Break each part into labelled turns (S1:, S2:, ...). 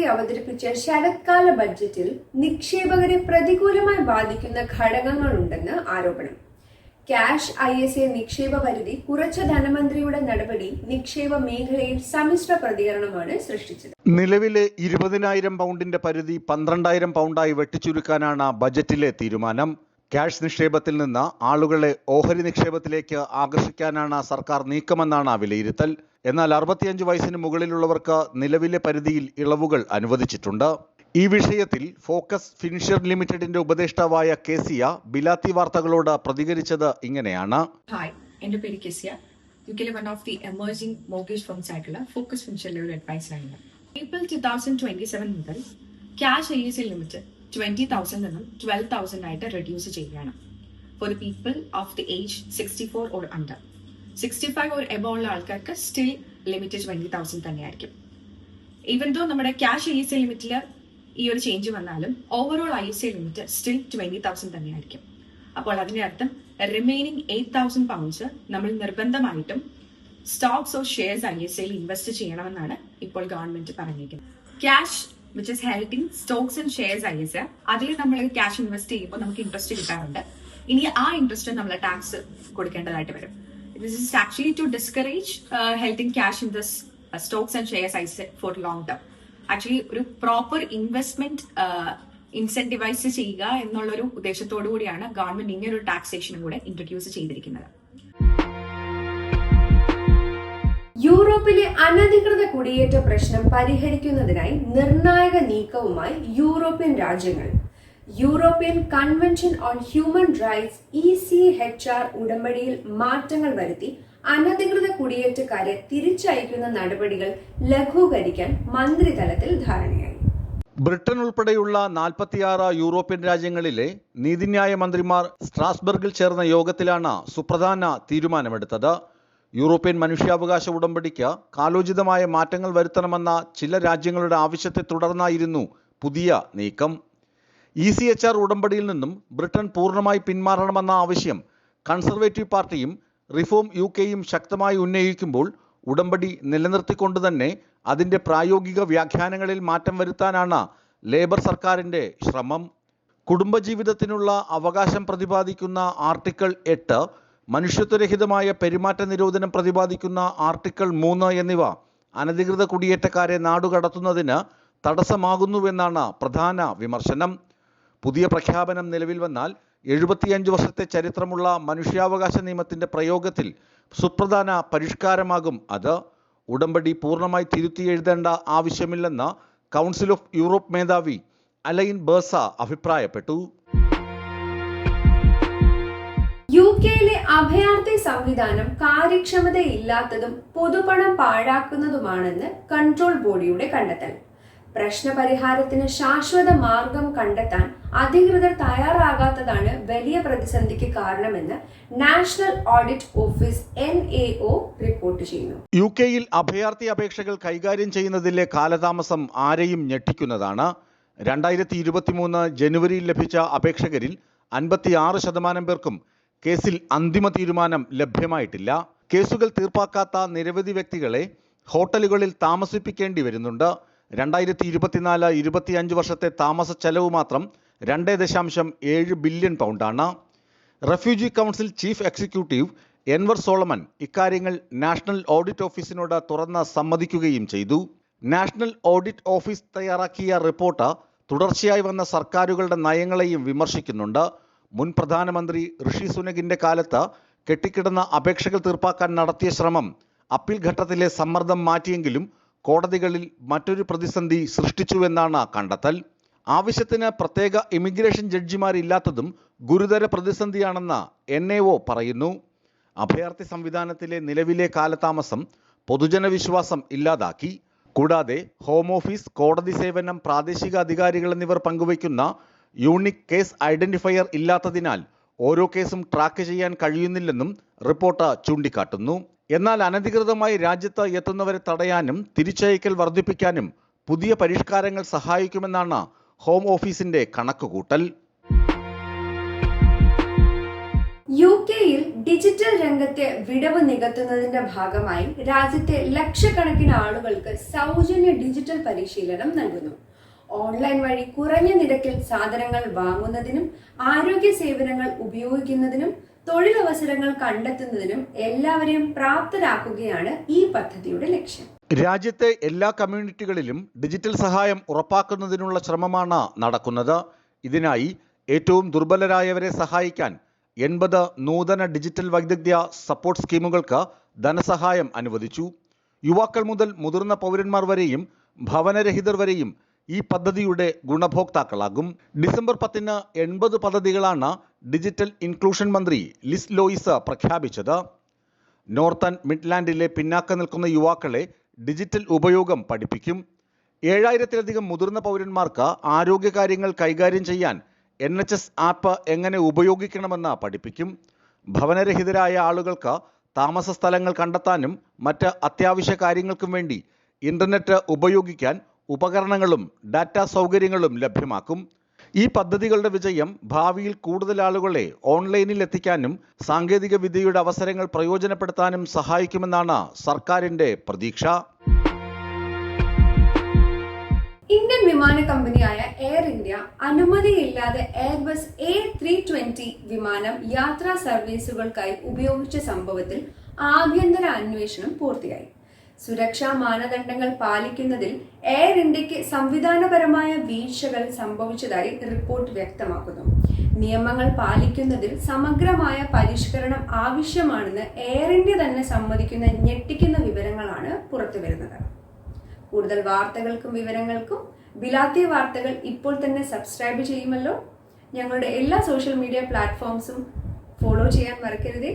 S1: ധനമന്ത്രി അവതരിപ്പിച്ച ശരത്കാല ബഡ്ജറ്റിൽ നിക്ഷേപകരെ പ്രതികൂലമായി ബാധിക്കുന്ന ഘടകങ്ങളുണ്ടെന്ന് ആരോപണം. ക്യാഷ് ഐ എസ് എ നിക്ഷേപ പരിധി കുറച്ച ധനമന്ത്രിയുടെ നടപടി നിക്ഷേപ മേഖലയിൽ സമ്മിശ്ര പ്രതികരണമാണ് സൃഷ്ടിച്ചത്.
S2: നിലവിലെ ഇരുപതിനായിരം പൗണ്ടിന്റെ പരിധി പന്ത്രണ്ടായിരം പൗണ്ടായി വെട്ടിച്ചുരുക്കാനാണ് ബജറ്റിലെ തീരുമാനം. ക്യാഷ് നിക്ഷേപത്തിൽ നിന്ന് ആളുകളെ ഓഹരി നിക്ഷേപത്തിലേക്ക് ആകർഷിക്കാനാണ് സർക്കാർ നീക്കമെന്നാണ് വിലയിരുത്തൽ. എന്നാൽ അറുപത്തിയഞ്ച് വയസ്സിന് മുകളിലുള്ളവർക്ക് നിലവിലെ പരിധിയിൽ ഇളവുകൾ അനുവദിച്ചിട്ടുണ്ട്. ഈ വിഷയത്തിൽ ഫോക്കസ് ഫിനിഷർ ലിമിറ്റഡിന്റെ ഉപദേഷ്ടാവായ കെസിയ ബിലാത്തി വാർത്തകളോട് പ്രതികരിച്ചത് ഇങ്ങനെയാണ്.
S3: പേര് one of the mortgage focus അഡ്വൈസറാണ് April two thousand twenty seven മുതൽ cash I S L twenty thousand നിന്നും ട്വൽവ് തൗസൻഡ് ആയിട്ട് റെഡ്യൂസ് ചെയ്യുകയാണ്. For the people of the age sixty four or under sixty five or above ഉള്ള ആൾക്കാർക്ക് still limit twenty thousand തന്നെയായിരിക്കും. Even though നമ്മുടെ cash I S A ലിമിറ്റിൽ ഈ ഒരു ചേഞ്ച് വന്നാലും overall I S A limit still twenty thousand തന്നെയായിരിക്കും. അപ്പോൾ അതിന്റെ അർത്ഥം റിമൈനിങ് എയ്റ്റ് തൗസൻഡ് പൗണ്ട്സ് നമ്മൾ നിർബന്ധമായിട്ടും stocks or shares I S എയിൽ ഇൻവെസ്റ്റ് ചെയ്യണമെന്നാണ് ഇപ്പോൾ ഗവൺമെന്റ് പറഞ്ഞിരിക്കുന്നത്. Cash which is held in stocks and shares I S അതിൽ നമ്മൾ ക്യാഷ് ഇൻവെസ്റ്റ് ചെയ്യുമ്പോൾ നമുക്ക് ഇൻട്രസ്റ്റ് കിട്ടാറുണ്ട്. ഇനി ആ ഇൻട്രസ്റ്റ് നമ്മൾ ടാക്സ് കൊടുക്കേണ്ടതായിട്ട് വരും. This is actually to discourage health in cash in this stocks and shares I S for long term actually ഒരു പ്രോപ്പർ ഇൻവെസ്റ്റ്മെന്റ് ഇൻസെന്റിവൈസ് ചെയ്യുക എന്നുള്ളൊരു ഉദ്ദേശത്തോടു കൂടിയാണ് ഗവൺമെന്റ് ഇങ്ങനെ ഒരു ടാക്സേഷനും കൂടെ ഇൻട്രൊഡ്യൂസ് ചെയ്തിരിക്കുന്നത്.
S1: യൂറോപ്പിലെ അനധികൃത കുടിയേറ്റ പ്രശ്നം പരിഹരിക്കുന്നതിനായി നിർണായക നീക്കവുമായി യൂറോപ്യൻ രാജ്യങ്ങൾ. European Convention on Human Rights E C H R ഉടമ്പടിയിൽ മാറ്റങ്ങൾ വരുത്തി അനധികൃത കുടിയേറ്റക്കാരെ തിരിച്ചയക്കുന്ന നടപടികൾ ലഘൂകരിക്കാൻ മന്ത്രിതലത്തിൽ ധാരണയായി.
S2: ബ്രിട്ടൻ ഉൾപ്പെടെയുള്ള നാൽപ്പത്തിയാറ് യൂറോപ്യൻ രാജ്യങ്ങളിലെ നീതിന്യായ മന്ത്രിമാർ സ്ട്രാസ്ബർഗിൽ ചേർന്ന യോഗത്തിലാണ് സുപ്രധാന തീരുമാനമെടുത്തത്. യൂറോപ്യൻ മനുഷ്യാവകാശ ഉടമ്പടിക്ക് കാലോചിതമായ മാറ്റങ്ങൾ വരുത്തണമെന്ന ചില രാജ്യങ്ങളുടെ ആവശ്യത്തെ തുടർന്നായിരുന്നു പുതിയ നീക്കം. ഇ സി എച്ച് ആർ ഉടമ്പടിയിൽ നിന്നും ബ്രിട്ടൻ പൂർണമായി പിന്മാറണമെന്ന ആവശ്യം കൺസർവേറ്റീവ് പാർട്ടിയും റിഫോം യു കെയും ശക്തമായി ഉന്നയിക്കുമ്പോൾ ഉടമ്പടി നിലനിർത്തിക്കൊണ്ട് തന്നെ അതിന്റെ പ്രായോഗിക വ്യാഖ്യാനങ്ങളിൽ മാറ്റം വരുത്താനാണ് ലേബർ സർക്കാരിന്റെ ശ്രമം. കുടുംബജീവിതത്തിനുള്ള അവകാശം പ്രതിപാദിക്കുന്ന ആർട്ടിക്കിൾ എട്ട് മനുഷ്യത്വരഹിതമായ പെരുമാറ്റ നിരോധനം പ്രതിപാദിക്കുന്ന ആർട്ടിക്കിൾ മൂന്ന് എന്നിവ അനധികൃത കുടിയേറ്റക്കാരെ നാടുകടത്തുന്നതിന് തടസ്സമാകുന്നുവെന്നാണ് പ്രധാന വിമർശനം. പുതിയ പ്രഖ്യാപനം നിലവിൽ വന്നാൽ എഴുപത്തിയഞ്ച് വർഷത്തെ ചരിത്രമുള്ള മനുഷ്യാവകാശ നിയമത്തിന്റെ പ്രയോഗത്തിൽ സുപ്രധാന പരിഷ്കാരമാകും അത്. ഉടമ്പടി പൂർണമായി തിരുത്തി എഴുതേണ്ട ആവശ്യമില്ലെന്ന് കൗൺസിൽ ഓഫ് യൂറോപ്പ് മേധാവി അലൈൻ ബേഴ്സ അഭിപ്രായപ്പെട്ടു.
S1: കെയിലെ അഭയാർത്ഥി സംവിധാനം കാര്യക്ഷമതയില്ലാത്തതും പൊതുപണം പാഴാക്കുന്നതുമാണെന്ന് കൺട്രോൾ ബോഡിയുടെ കണ്ടെത്തൽ. പ്രശ്നപരിഹാരത്തിന് ശാശ്വത മാർഗം കണ്ടെത്താൻ അധികൃതർ തയ്യാറാകാത്തതാണ് വലിയ പ്രതിസന്ധിക്ക് കാരണമെന്ന് National Audit Office N A O report ചെയ്യുന്നു.
S2: യു കെയിൽ അഭയാർത്ഥി അപേക്ഷകൾ കൈകാര്യം ചെയ്യുന്നതിലെ കാലതാമസം ആരെയും ഞെട്ടിക്കുന്നതാണ്. രണ്ടായിരത്തി ഇരുപത്തിമൂന്ന് ജനുവരിയിൽ ലഭിച്ച അപേക്ഷകരിൽ അൻപത്തിയാറ് ശതമാനം പേർക്കും കേസിൽ അന്തിമ തീരുമാനം ലഭ്യമായിട്ടില്ല. കേസുകൾ തീർപ്പാക്കാത്ത നിരവധി വ്യക്തികളെ ഹോട്ടലുകളിൽ താമസിപ്പിക്കേണ്ടി വരുന്നുണ്ട്. രണ്ടായിരത്തി ഇരുപത്തിനാല് ഇരുപത്തിയഞ്ച് വർഷത്തെ താമസ ചെലവ് മാത്രം രണ്ട് ദശാംശം ഏഴ് billion പൗണ്ടാണ്. Refugee council chief executive Enver Solomon ഇക്കാര്യങ്ങൾ നാഷണൽ ഓഡിറ്റ് ഓഫീസിനോട് തുറന്ന് സമ്മതിക്കുകയും ചെയ്തു. നാഷണൽ ഓഡിറ്റ് ഓഫീസ് തയ്യാറാക്കിയ റിപ്പോർട്ട് തുടർച്ചയായി വന്ന സർക്കാരുകളുടെ നയങ്ങളെയും വിമർശിക്കുന്നുണ്ട്. മുൻ പ്രധാനമന്ത്രി ഋഷി സുനകിന്റെ കാലത്ത് കെട്ടിക്കിടന്ന അപേക്ഷകൾ തീർപ്പാക്കാൻ നടത്തിയ ശ്രമം അപ്പീൽ ഘട്ടത്തിലെ സമ്മർദ്ദം മാറ്റിയെങ്കിലും കോടതികളിൽ മറ്റൊരു പ്രതിസന്ധി സൃഷ്ടിച്ചുവെന്നാണ് കണ്ടെത്തൽ. ആവശ്യത്തിന് പ്രത്യേക ഇമിഗ്രേഷൻ ജഡ്ജിമാരില്ലാത്തതും ഗുരുതര പ്രതിസന്ധിയാണെന്ന് എൻ എ ഒ പറയുന്നു. അഭയാർത്ഥി സംവിധാനത്തിലെ നിലവിലെ കാലതാമസം പൊതുജനവിശ്വാസം ഇല്ലാതാക്കി. കൂടാതെ ഹോം ഓഫീസ് കോടതി സേവനം പ്രാദേശിക അധികാരികൾ എന്നിവർ പങ്കുവയ്ക്കുന്ന യൂണിക് കേസ് ഐഡന്റിഫയർ ഇല്ലാത്തതിനാൽ ഓരോ കേസും ട്രാക്ക് ചെയ്യാൻ കഴിയുന്നില്ലെന്നും റിപ്പോർട്ട് ചൂണ്ടിക്കാട്ടുന്നു. എന്നാൽ അനധികൃതമായി രാജ്യത്ത് എത്തുന്നവരെ തടയാനും തിരിച്ചയക്കൽ വർദ്ധിപ്പിക്കാനും പുതിയ പരിഷ്കാരങ്ങൾ സഹായിക്കുമെന്നാണ് ഹോം ഓഫീസിന്റെ കണക്കുകൂട്ടൽ.
S1: യു കെയിൽ ഡിജിറ്റൽ രംഗത്തെ വിടവ് നികത്തുന്നതിന്റെ ഭാഗമായി രാജ്യത്തെ ലക്ഷക്കണക്കിന് ആളുകൾക്ക് സൗജന്യ ഡിജിറ്റൽ പരിശീലനം നൽകുന്നു. ഓൺലൈൻ വഴി കുറഞ്ഞ നിരക്കിൽ സാധനങ്ങൾ വാങ്ങുന്നതിനും ആരോഗ്യ സേവനങ്ങൾ ഉപയോഗിക്കുന്നതിനും തൊഴിലവസരങ്ങൾ കണ്ടെത്തുന്നതിനും എല്ലാവരെയും പ്രാപ്തരാക്കുകയാണ് ഈ പദ്ധതിയുടെ ലക്ഷ്യം.
S2: രാജ്യത്തെ എല്ലാ കമ്മ്യൂണിറ്റികളിലും ഡിജിറ്റൽ സഹായം ഉറപ്പാക്കുന്നതിനുള്ള ശ്രമമാണ് നടക്കുന്നത്. ഇതിനായി ഏറ്റവും ദുർബലരായവരെ സഹായിക്കാൻ എൺപത് നൂതന ഡിജിറ്റൽ വൈദഗ്ധ്യ സപ്പോർട്ട് സ്കീമുകൾക്ക് ധനസഹായം അനുവദിച്ചു. യുവാക്കൾ മുതൽ മുതിർന്ന പൗരന്മാർ വരെയും ഭവനരഹിതർ വരെയും ഈ പദ്ധതിയുടെ ഗുണഭോക്താക്കളാകും. ഡിസംബർ പത്തിന് എൺപത് പദ്ധതികളാണ് ഡിജിറ്റൽ ഇൻക്ലൂഷൻ മന്ത്രി ലിസ് ലോയിസ് പ്രഖ്യാപിച്ചത്. നോർത്തൺ മിഡ്ലാൻഡിലെ പിന്നാക്കം നിൽക്കുന്ന യുവാക്കളെ ഡിജിറ്റൽ ഉപയോഗം പഠിപ്പിക്കും. ഏഴായിരത്തിലധികം മുതിർന്ന പൗരന്മാർക്ക് ആരോഗ്യകാര്യങ്ങൾ കൈകാര്യം ചെയ്യാൻ എൻ എച്ച് എസ് ആപ്പ് എങ്ങനെ ഉപയോഗിക്കണമെന്ന് പഠിപ്പിക്കും. ഭവനരഹിതരായ ആളുകൾക്ക് താമസ സ്ഥലങ്ങൾ കണ്ടെത്താനും മറ്റ് അത്യാവശ്യ കാര്യങ്ങൾക്കും വേണ്ടി ഇന്റർനെറ്റ് ഉപയോഗിക്കാൻ ഉപകരണങ്ങളും ഡാറ്റാ സൗകര്യങ്ങളും ലഭ്യമാക്കും. ഈ പദ്ധതികളുടെ വിജയം ഭാവിയിൽ കൂടുതൽ ആളുകളെ ഓൺലൈനിൽ എത്തിക്കാനും സാങ്കേതിക വിദ്യയുടെ അവസരങ്ങൾ പ്രയോജനപ്പെടുത്താനും സഹായിക്കുമെന്നാണ് സർക്കാരിന്റെ പ്രതീക്ഷ.
S1: ഇന്ത്യൻ വിമാന കമ്പനിയായ എയർ ഇന്ത്യ അനുമതിയില്ലാതെ എയർബസ് എ ത്രീ ട്വന്റി വിമാനം യാത്രാ സർവീസുകൾക്കായി ഉപയോഗിച്ച സംഭവത്തിൽ ആഭ്യന്തര അന്വേഷണം പൂർത്തിയായി. സുരക്ഷാ മാനദണ്ഡങ്ങൾ പാലിക്കുന്നതിൽ എയർ ഇന്ത്യയ്ക്ക് സംവിധാനപരമായ വീഴ്ചകൾ സംഭവിച്ചതായി റിപ്പോർട്ട് വ്യക്തമാക്കുന്നു. നിയമങ്ങൾ പാലിക്കുന്നതിൽ സമഗ്രമായ പരിഷ്കരണം ആവശ്യമാണെന്ന് എയർ ഇന്ത്യ തന്നെ സമ്മതിക്കുന്ന ഞെട്ടിക്കുന്ന വിവരങ്ങളാണ് പുറത്തു വരുന്നത്. കൂടുതൽ വാർത്തകൾക്കും വിവരങ്ങൾക്കും ബിലാത്തിയ വാർത്തകൾ ഇപ്പോൾ തന്നെ സബ്സ്ക്രൈബ് ചെയ്യുമല്ലോ. ഞങ്ങളുടെ എല്ലാ സോഷ്യൽ മീഡിയ പ്ലാറ്റ്ഫോംസും ഫോളോ ചെയ്യാൻ മറക്കരുതേ.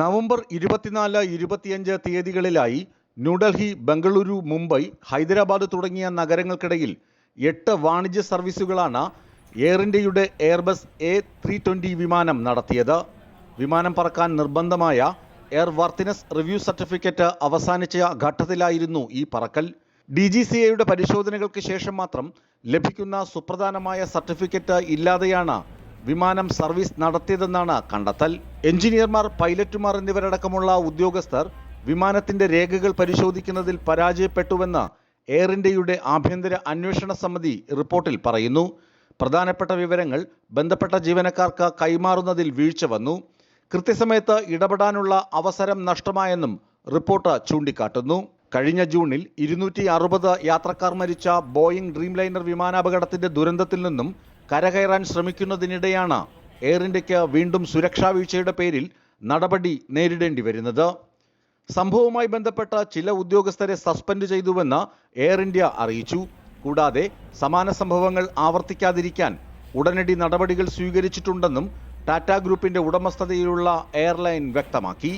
S2: നവംബർ ഇരുപത്തിനാല് ഇരുപത്തിയഞ്ച് തീയതികളിലായി ന്യൂഡൽഹി ബംഗളൂരു മുംബൈ ഹൈദരാബാദ് തുടങ്ങിയ നഗരങ്ങൾക്കിടയിൽ എട്ട് വാണിജ്യ സർവീസുകളാണ് എയർ ഇന്ത്യയുടെ എയർബസ് എ ത്രീ ട്വന്റി വിമാനം നടത്തിയത്. വിമാനം പറക്കാൻ നിർബന്ധമായ എയർ വർത്തിനസ് റിവ്യൂ സർട്ടിഫിക്കറ്റ് അവസാനിച്ച ഘട്ടത്തിലായിരുന്നു ഈ പറക്കൽ. ഡി ജി സി എയുടെ പരിശോധനകൾക്ക് ശേഷം മാത്രം ലഭിക്കുന്ന സുപ്രധാനമായ സർട്ടിഫിക്കറ്റ് ഇല്ലാതെയാണ് വിമാനം സർവീസ് നടത്തിയതെന്നാണ് കണ്ടെത്തൽ. എഞ്ചിനീയർമാർ പൈലറ്റുമാർ എന്നിവരടക്കമുള്ള ഉദ്യോഗസ്ഥർ വിമാനത്തിന്റെ രേഖകൾ പരിശോധിക്കുന്നതിൽ പരാജയപ്പെട്ടുവെന്ന് എയർ ഇന്ത്യയുടെ ആഭ്യന്തര അന്വേഷണ സമിതി റിപ്പോർട്ടിൽ പറയുന്നു. പ്രധാനപ്പെട്ട വിവരങ്ങൾ ബന്ധപ്പെട്ട ജീവനക്കാർക്ക് കൈമാറുന്നതിൽ വീഴ്ച വന്നു. കൃത്യസമയത്ത് ഇടപെടാനുള്ള അവസരം നഷ്ടമായെന്നും റിപ്പോർട്ട് ചൂണ്ടിക്കാട്ടുന്നു. കഴിഞ്ഞ ജൂണിൽ ഇരുന്നൂറ്റി അറുപത് യാത്രക്കാർ മരിച്ച ബോയിങ് ഡ്രീംലൈനർ വിമാനാപകടത്തിന്റെ ദുരന്തത്തിൽ നിന്നും കരകയറാൻ ശ്രമിക്കുന്നതിനിടെയാണ് എയർ ഇന്ത്യയ്ക്ക് വീണ്ടും സുരക്ഷാ വീഴ്ചയുടെ പേരിൽ നടപടി നേരിടേണ്ടി വരുന്നത്. സംഭവവുമായി ബന്ധപ്പെട്ട ചില ഉദ്യോഗസ്ഥരെ സസ്പെൻഡ് ചെയ്തുവെന്ന് എയർ ഇന്ത്യ അറിയിച്ചു. കൂടാതെ സമാന സംഭവങ്ങൾ ആവർത്തിക്കാതിരിക്കാൻ ഉടനടി നടപടികൾ സ്വീകരിച്ചിട്ടുണ്ടെന്നും ടാറ്റ ഗ്രൂപ്പിന്റെ ഉടമസ്ഥതയിലുള്ള എയർലൈൻ വ്യക്തമാക്കി.